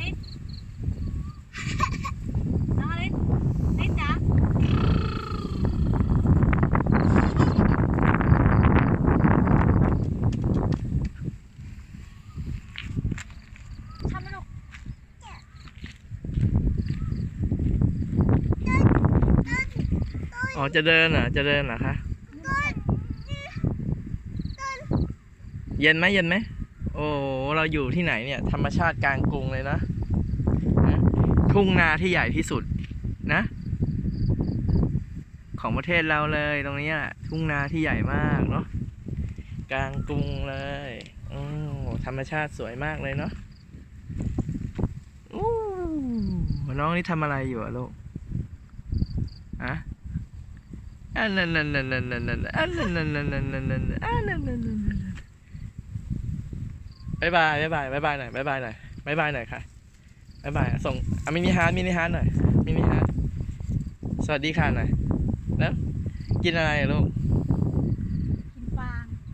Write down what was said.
ลินน้องอลินอลินจ๋าชอบไหมลูกอ๋อจะเดินเหรอจะเดินเหรอคะ เย็นไหมเย็นไหม โอ้เราอยู่ที่ไหนเนี่ย ธรรมชาติกลางกรุงเลยนะนะทุ่งนาที่ใหญ่ที่สุดนะ ของประเทศเราเลยตรงนี้ทุ่งนาที่ใหญ่มากเนาะกลางกรุงเลยอืมธรรมชาติสวยมากเลยเนาะอู้น้องนี่ทำอะไรอยู่อะลูกอะอันนั้นนั่นนั่นนั่นนั่นนั่นอันนั้นนั่นนั่นนั่นนั่นนั่นอันนั้นนั่นนั่นนั่น บายบายบายบายบายบายหน่อยบายบายหน่อยบายบายหน่อยค่ะบายบายส่งอะมินิฮาร์ดมินิฮาร์ดหน่อยมินิฮาร์ดสวัสดีค่ะหน่อยแล้วกินอะไรลูก